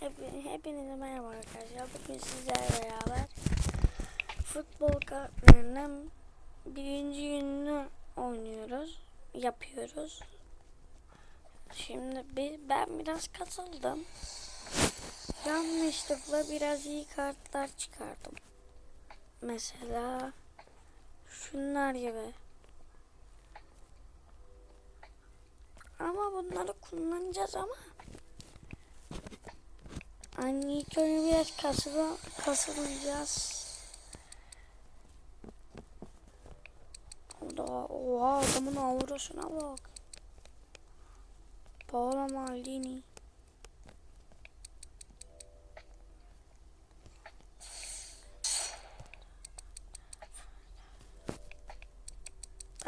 Hep, hepinize merhaba arkadaşlar. Bugün sizlerle beraber futbol kartlarının birinci gününü oynuyoruz. Yapıyoruz. Şimdi bir, ben biraz katıldım. Yanlışlıkla biraz iyi kartlar çıkardım. Mesela şunlar gibi. Ama bunları kullanacağız ama Anne ilk önce biraz kasıla, kasılacağız. Oda, oha adamın aurasına bak. Paolo Maldini.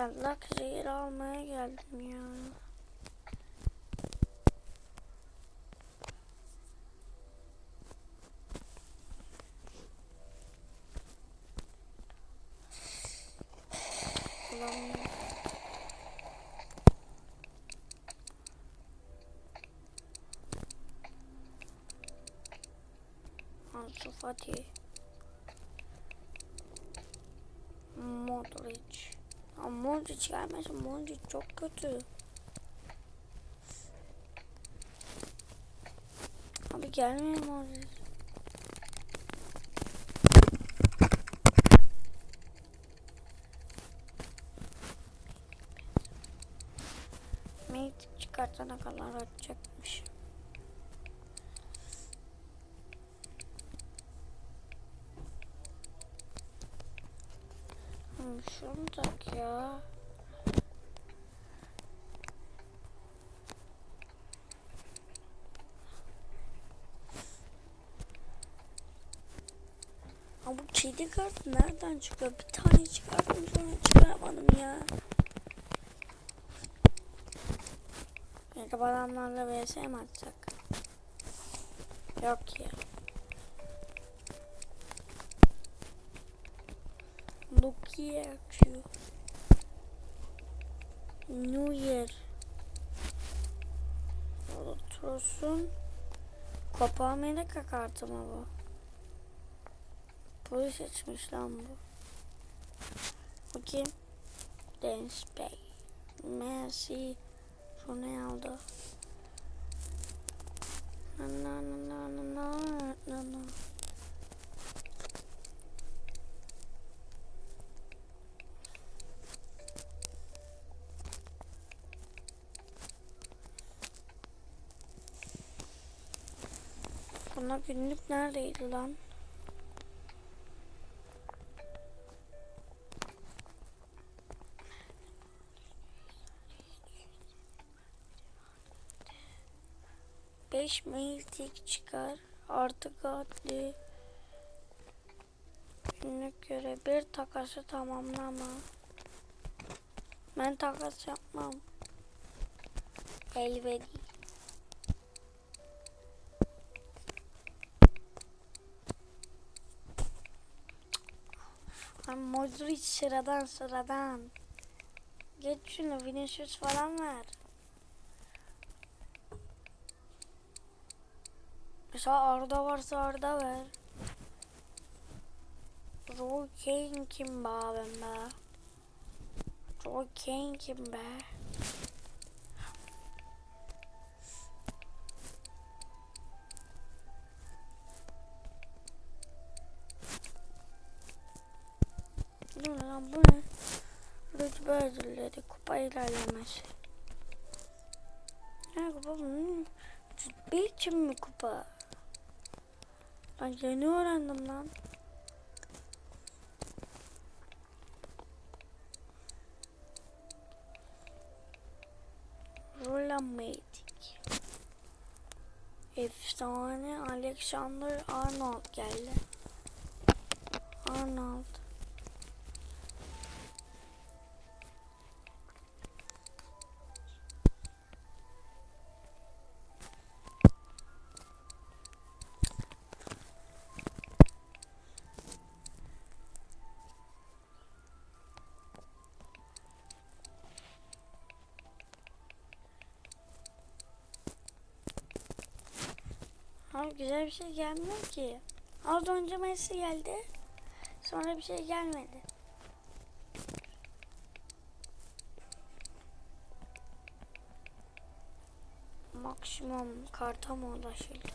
Allah zehir almaya geldim ya. Bulamıyorum. Ansu Fati. Modric. Ya Gelmesin. Modric çok kötü. Abi gelmiyor Modric. Mate çıkartana kadar atacakmış. Hmm, şunu tak ya. Ha kartı nereden çıkıyor? Bir tane çıkardım sonra çıkaramadım ya. Merhaba adamlarla vs mi atacak? Yok ya. Luki'ye açıyor. New Year. Trosun Copa Amerika kartı mı bu? Polis seçmiş lan bu. Bakayım. Dance Bey. Messi. Ronaldo. Na na na na na na na na. Buna günlük neredeydi lan? Beş mail tek çıkar. Artık adli. Günlük göre bir takası tamamlama. Ben takas yapmam. Elvedi. Modric sıradan sıradan. Geç şunu Vinicius falan ver. Mesela Arda varsa Arda ver. Roy Kane kim be abim be? Roy Kane kim be? Bu ne lan bu ne? Rütbe ödülleri, kupa ilerlemesi. Ne kupa bu? Rütbe için mi kupa? Ben yeni öğrendim lan. Rolamatic. Efsane Alexander Arnold geldi. Arnold. Güzel bir şey gelmiyor ki. Az önce Messi geldi. Sonra bir şey gelmedi. Maksimum karta mı ulaşıldı?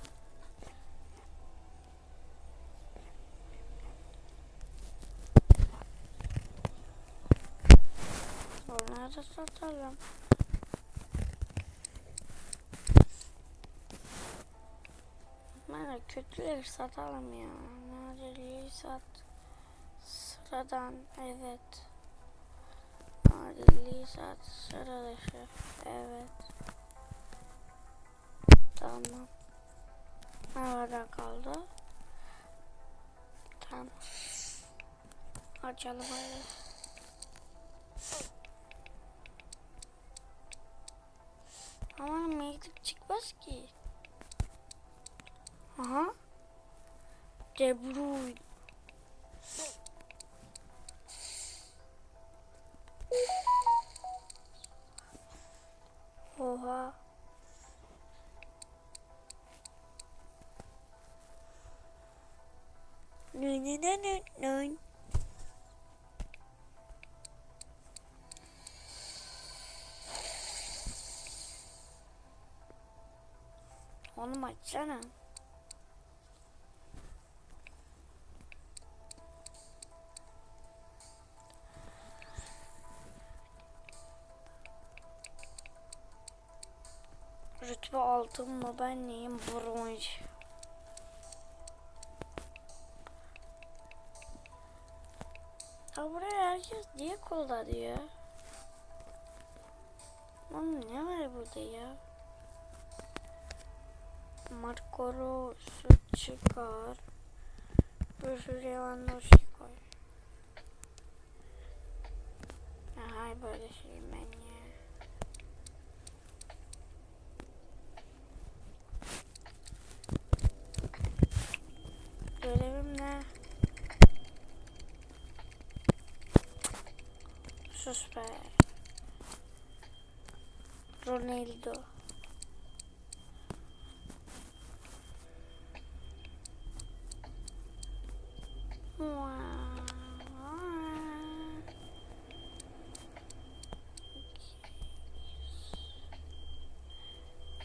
Sonra da satalım. Bana kötüleri satalım ya. Nadeliği sat. Sıradan evet. Nadeliği sat. Sıra dışı evet. Tamam. Nerede kaldı? Tamam. Açalım hadi. Ama mektup çıkmaz ki. Aha. De Bruyne. Oha. Nı nı nı nı nı. Oğlum açsana. Altın mı ben neyim bronz. Ya buraya herkes niye kolda diyor? Oğlum ne var burada ya? Marco Ros'u çıkar. Bir sürü Lewandowski koy. Ya hay böyle şey ben ya. Görevim ne? Sus be. Ronaldo.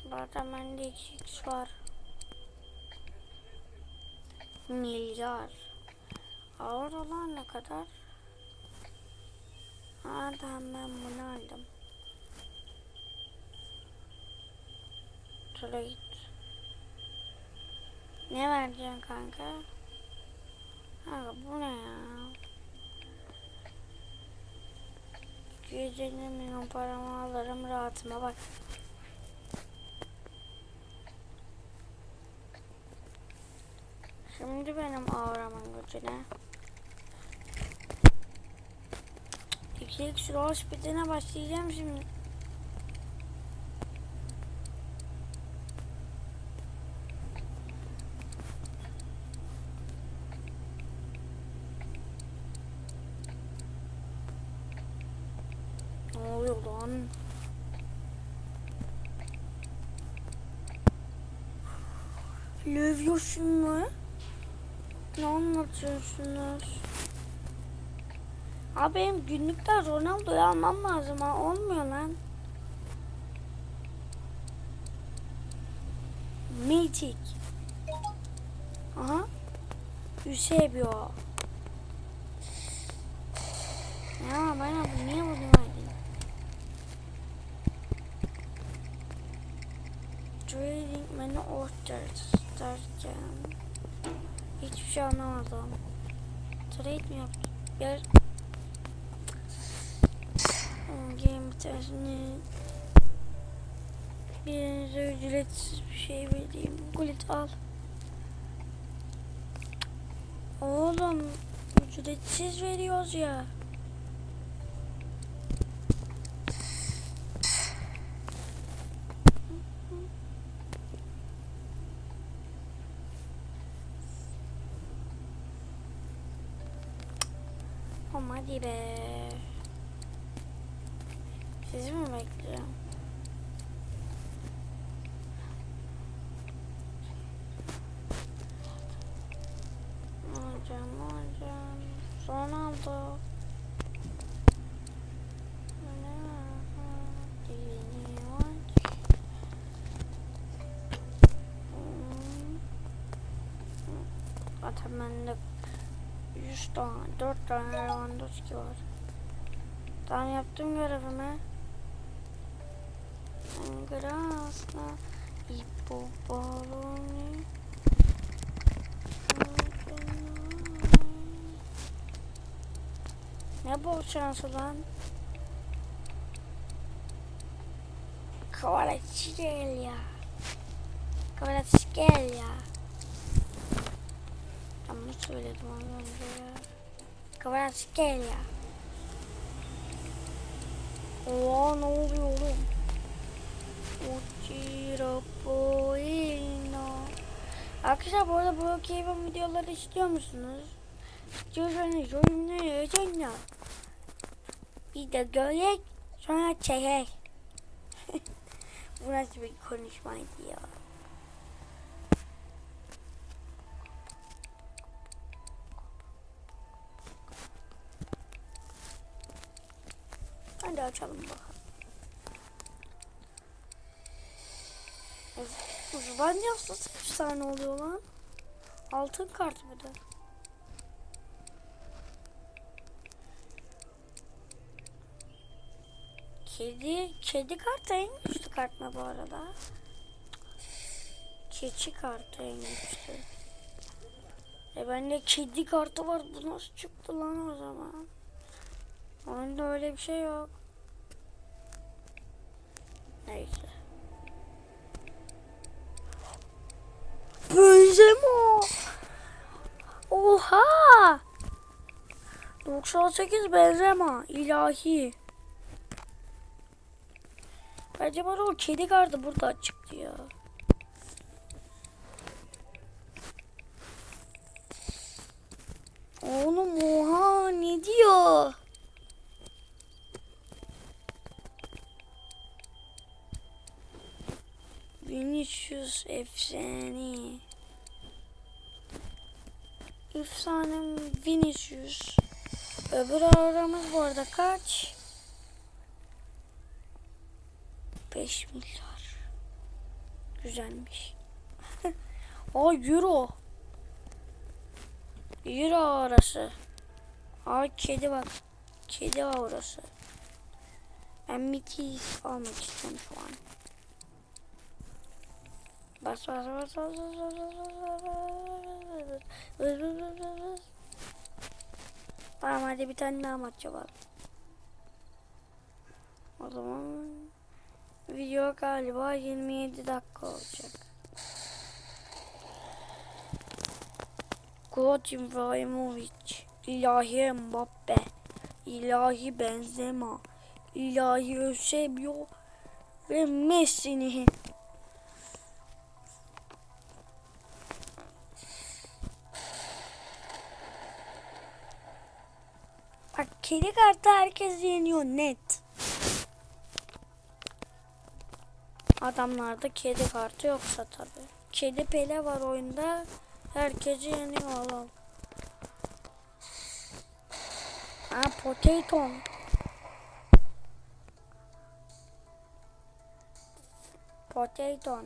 Bu arada bende 2x var. Milyar. Ağır olan ne kadar? Tamam ben bunu aldım. Git. Ne vereceksin kanka? Kanka bu ne ya? 250 milyon paramı alırım rahatıma bak. Şimdi benim avramın gücüne. 2x roll speedine başlayacağım şimdi. Ne oluyor lan? Lövüyorsun mu? Ne anlatıyorsunuz? Abi benim günlükler Ronaldo'yu almam lazım ha. Olmuyor lan. Magic. Aha. Eusebio. Ya bana bu niye bunu verdin? Trading menu orders derken hiçbir şey anlamadım. Trade mi yaptım? Yer Game bir tanesini birinize ücretsiz bir şey vereyim. Gulit al. Oğlum ücretsiz veriyoruz ya. Hadi be. Sizi mi bekliyorum? Ronaldo. Zaten bende 100 tane, 4 tane Lewandowski var. Tamam yaptım görevimi. Grasna ipo baloni. Ne bol şansı lan. Kvaratskhelia. Kvaratskhelia. Yanlış söyledim az önce ya. Kvaratskhelia. Oha ne oluyor oğlum? Uchiropoino. Arkadaşlar bu arada bu Kevin videoları istiyor musunuz? İstiyorsanız yorumlara yazın ya. Bir de görek sonra çekek. bu nasıl bir konuşmaydı ya. Hadi açalım bakalım. Uzman yapsası kaç tane oluyor lan? Altın kart bir de. Kedi, kedi kartı en güçlü kart mı bu arada? Keçi kartı en güçlü. E bende kedi kartı var. Bu nasıl çıktı lan o zaman? Oyunda öyle bir şey yok. Neyse. Benzema. Oha. 98 Benzema. ilahi. Acaba o kedi kartı burada çıktı ya. Oğlum oha ne diyor? Vinicius efsane. Efsane Vinicius. Öbür aramız bu arada kaç? 5 milyar. Güzelmiş. Aa euro. Euro arası. Aa kedi bak. Kedi orası. Ben Mickey almak istiyorum şu an. Bas bas bas bas bas bas bas bas Tamam hadi bir tane daha maç yapalım. O zaman video galiba 27 dakika olacak. Koç İbrahimovic, İlahi Mbappe, İlahi Benzema, İlahi Eusebio ve Messi'nin Bak kedi kartı herkes yeniyor net. Adamlarda kedi kartı yoksa tabi. Kedi pele var oyunda. Herkesi yeniyor oğlum. Ha potato. Potato.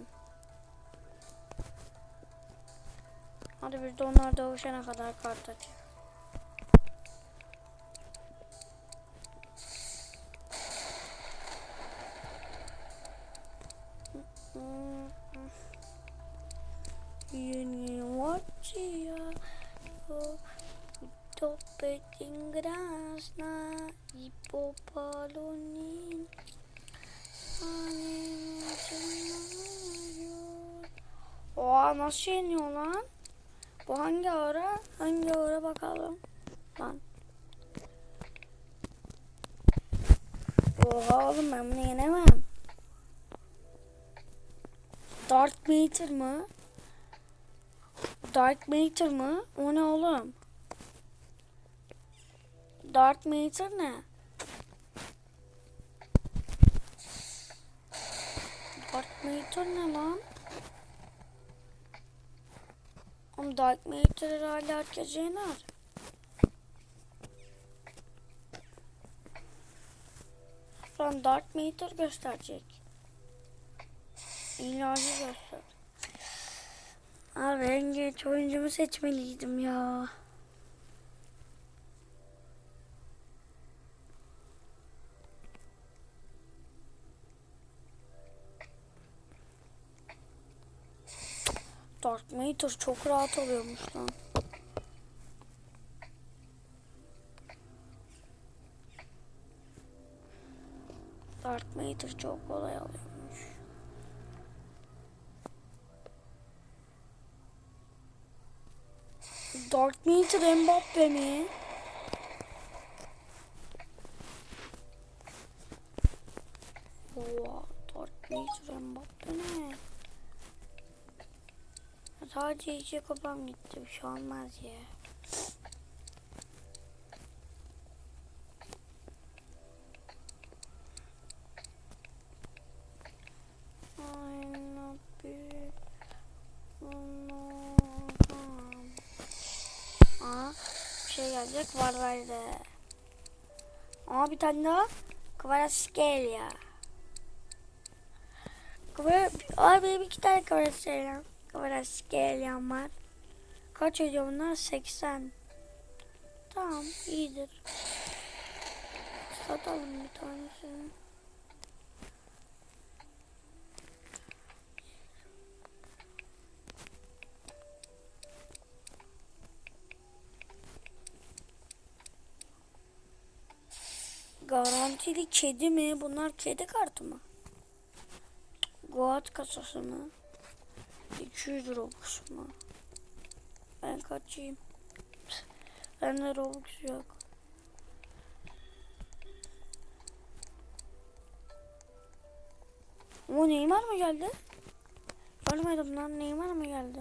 Hadi biz de onlar dövüşene kadar kart açıyor. Oha nasıl yeniyor lan? Bu hangi ara? Hangi ara bakalım? Lan. Oha oğlum ben bunu yenemem. Dark Matter mı? Dark Matter mı? O ne oğlum? Dark Matter ne? Dark Matter ne lan? Ama Dark Matter'ı hala herkes yener. Sonra Dark Matter gösterecek. İlahi göster. Abi en genç oyuncumu seçmeliydim ya. Dark Matter çok rahat oluyormuş lan. Dark Matter çok kolay alıyormuş. Dark Matter Mbappe mi? Oha, Dark Matter Mbappe ne? Sadece iki kupam gitti. Bir şey olmaz ya. Bir Aa, bir şey gelecek var verdi. Aa bir tane daha. Kvaratskhelia. Kvara, aa benim iki tane Kvaratskhelia. Kvaratskhelia var. Kaç ediyor bunlar? 80. Tamam iyidir. Satalım bir tanesini. Garantili kedi mi? Bunlar kedi kartı mı? Goat kasası mı? 200 Robux mu? Ben kaçayım. Bende Robux yok. O Neymar mı geldi? Görmedim lan Neymar mı geldi?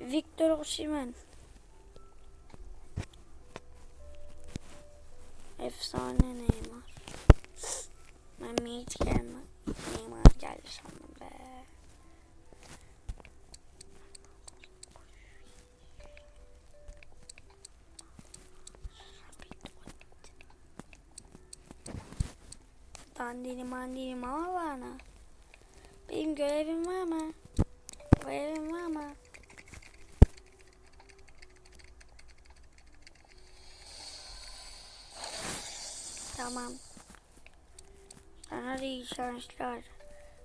Victor Osimhen. Efsane Neymar. Ben hiç gelme. Neymar geldi sandım be. Dandini mandini ama bana. Benim görevim var mı? Görevim var mı? Tamam. Sana da iyi şanslar.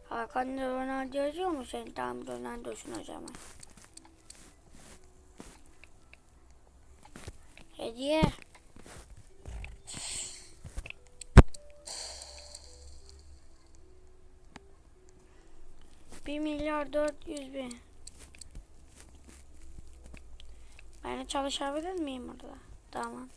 Hakan'da Ronaldo yazıyor mu sen? Tamam Ronaldo'sun o zaman. Hediye. Bir milyar dört yüz bin. Ben de çalışabilir miyim orada? Tamam.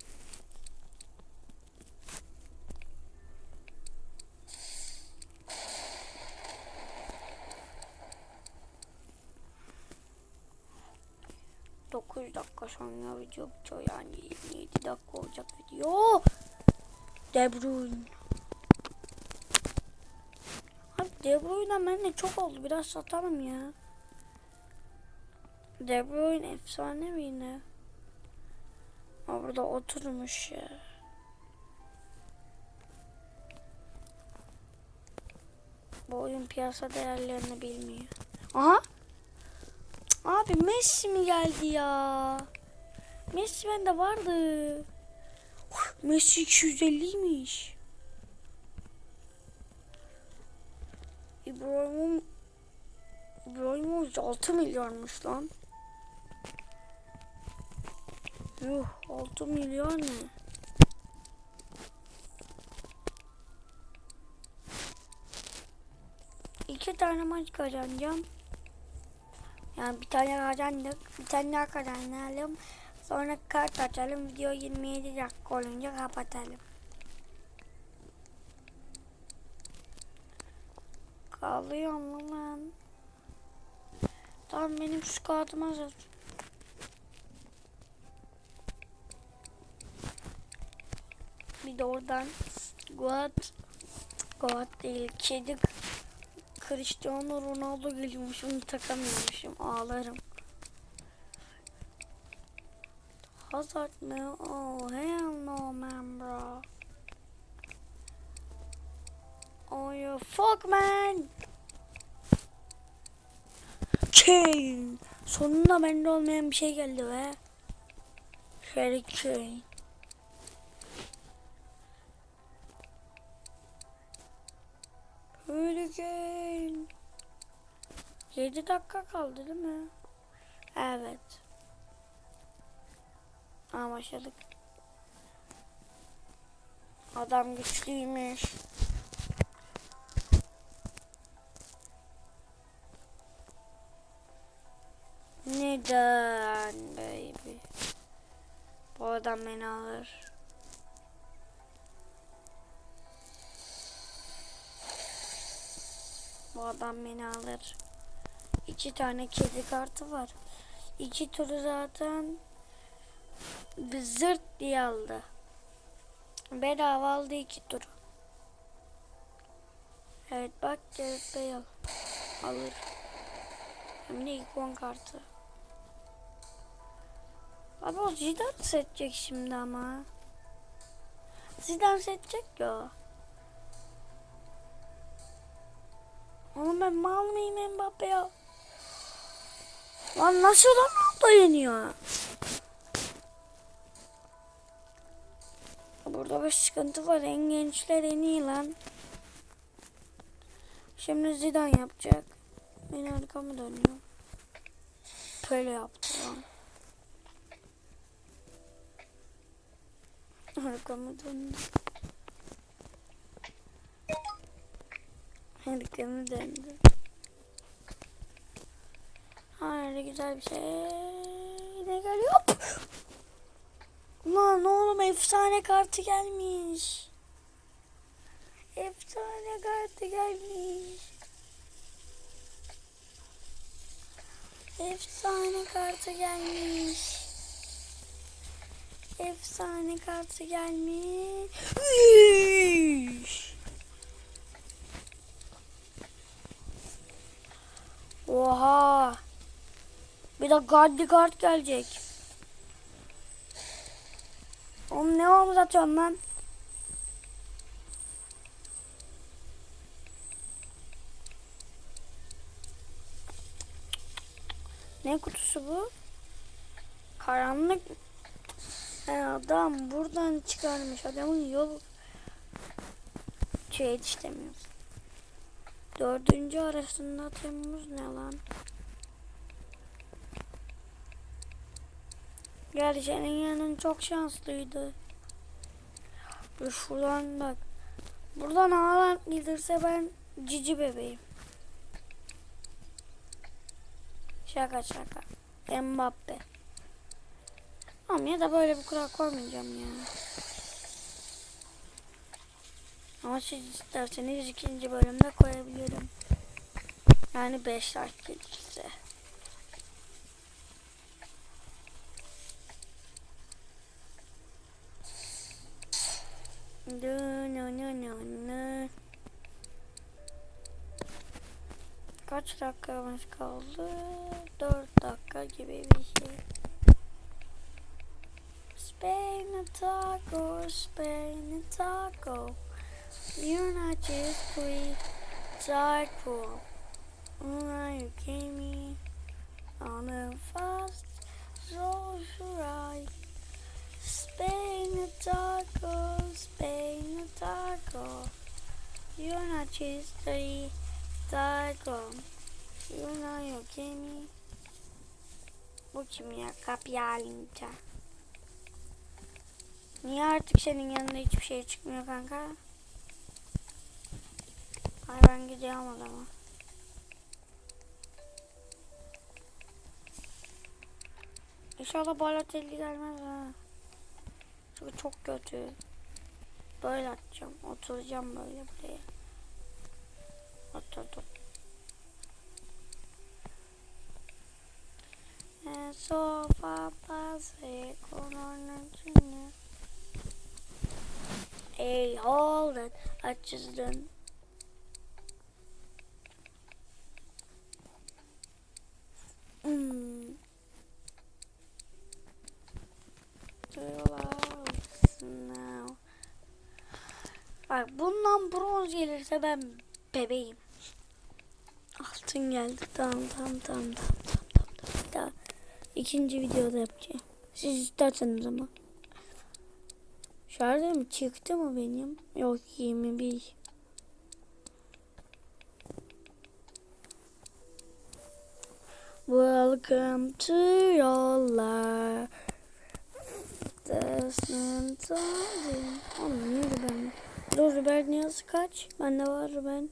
Dokuz dakika sonra video bitiyor yani 27 dakika olacak video. De Bruyne. Abi De Bruyne'den bende çok oldu. Biraz satarım ya. De Bruyne efsane mi yine? Aa, burada oturmuş ya. Bu oyun piyasa değerlerini bilmiyor. Aha. Abi Messi mi geldi ya? Messi bende vardı. Messi 250'ymiş. İbrahim İbrahimovic 6 milyarmış lan. Yuh 6 milyar ne? İki tane maç kazanacağım. Yani bir tane kazandık. Bir tane daha kazanalım. Sonra kart açalım. Video 27 dakika olunca kapatalım. Kalıyor mu lan? Tamam benim şu kartım hazır. Bir de oradan Guat Guat değil kedi Cristiano Ronaldo geliyormuş onu takamıyormuşum ağlarım. Hazard mı? Oh hell no man bro. Oh you fuck man. Chain. Sonunda bende olmayan bir şey geldi be. Harry Kane. Hurricane. 7 dakika kaldı değil mi? Evet. Aa başladık. Adam güçlüymüş. Neden baby? Bu adam beni alır. Bu adam beni alır. İki tane kedi kartı var. İki turu zaten zırt diye aldı. Bedava aldı iki turu. Evet bak Gareth Bale alır. Hem de ikon kartı. Abi o Zidane seçecek şimdi ama. Zidane seçecek ya. Oğlum ben mal mıyım Mbappe ya? Lan nasıl Ronaldo yeniyor? Burada bir sıkıntı var. En gençler en iyi lan. Şimdi Zidane yapacak. Ben arkamı dönüyorum. Böyle yaptı. Arkamı döndüm. Arkamı döndüm. Hayır güzel bir şey. Ne geliyor? Ulan oğlum efsane kartı gelmiş. Efsane kartı gelmiş. Efsane kartı gelmiş. Efsane kartı gelmiş. Oha. Bir de Gaddi kart gelecek. Oğlum ne omuz atıyorsun lan? Ne kutusu bu? Karanlık. Adam buradan çıkarmış. Adamın yol şey yetiştiremiyor. Dördüncü arasında Temmuz ne lan? Gerçi senin yanın çok şanslıydı. Şuradan bak. Buradan Haaland gelirse ben cici bebeğim. Şaka şaka. Mbappe. Ama ya da böyle bir kural koymayacağım ya. Ama siz isterseniz ikinci bölümde koyabilirim. Yani 5 like gelirse. Dö, nö, nö, nö, nö. Kaç dakikamız kaldı? 4 dakika gibi bir şey. Spain a taco, Spain a taco. You're just free, taco. Oh, you came me on a fast, so right. Spain a taco, Spain a taco. You're not just free, taco. You know you came me. Bu kim ya? Kapyalinca. Niye artık senin yanında hiçbir şey çıkmıyor kanka? Ay ben gidiyorum o. İnşallah Balotelli gelmez ha. Çünkü çok kötü. Böyle atacağım. Oturacağım böyle buraya. Oturdum. En sofa pase con una Hey, hold it. I just done. Bak bundan bronz gelirse ben bebeğim. Altın geldi. Tamam tamam tamam tamam tamam tamam. tamam. İkinci videoda yapacağım. Siz isterseniz ama. Şarjım çıktı mı benim? Yok 21. Welcome to your life. Destin Oğlum niye ben? Dur Ruben yazı kaç? Bende var Ruben.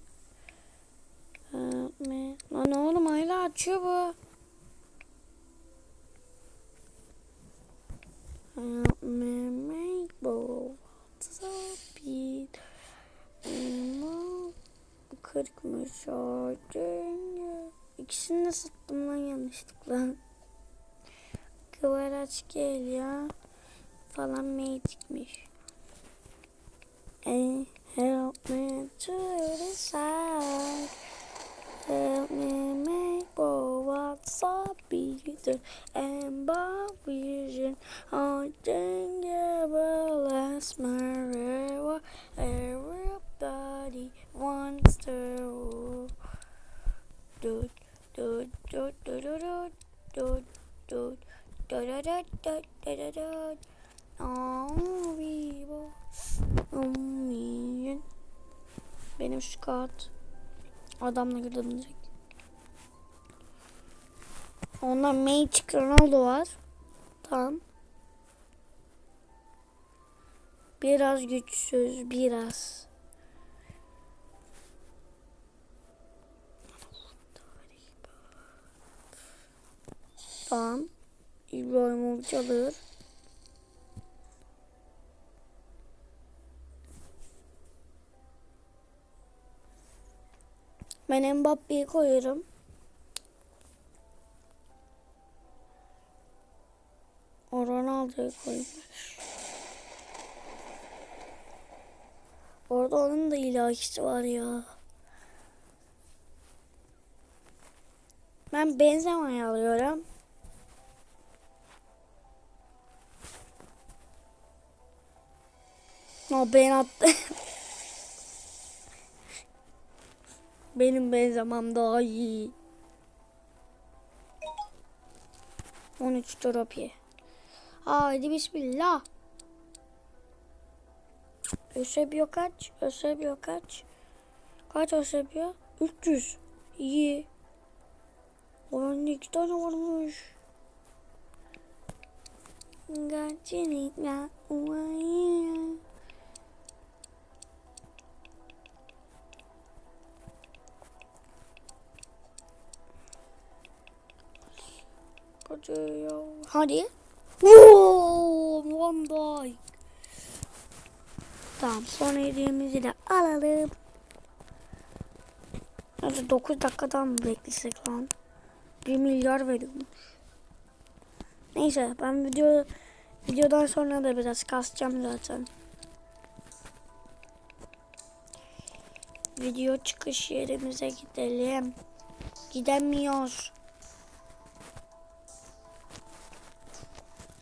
Me. Lan oğlum hala açıyor bu. Help me make bu. Stop it. Ama kırıkmış artık. İkisini de sattım lan yanlışlıkla. Kıvaraç gel ya. Falan meytikmiş. Eh, help me to decide. Help me make for what's up either and by vision. I Benim şu kağıt adamla girdim direkt. Ondan Magic Ronaldo var. Tamam. Biraz güçsüz, biraz. Tamam. İbrahimovic alır. Ben Mbappe'yi koyuyorum. O Ronaldo'yu koymuş. Orada onun da ilahisi var ya. Ben Benzema'yı alıyorum. Ben attı. Benim benzemem daha iyi. 13 tropi. Haydi bismillah. Ösebiyo kaç? Ösebiyo kaç? Kaç Ösebiyo? 300. İyi. Onun iki tane varmış. Gerçekten uayı. Hadi ya. Hadi. Oo, Van Dijk. Tamam son hediyemizi de alalım. Hadi 9 dakikadan mı beklesek lan? 1 milyar veriyormuş. Neyse ben video videodan sonra da biraz kasacağım zaten. Video çıkış yerimize gidelim. Gidemiyoruz.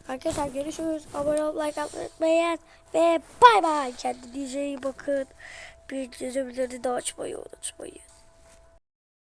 Arkadaşlar görüşürüz. Abone olup like atmayı unutmayın. Ve bay bay. Kendinize iyi bakın. Bildirimleri de açmayı unutmayın.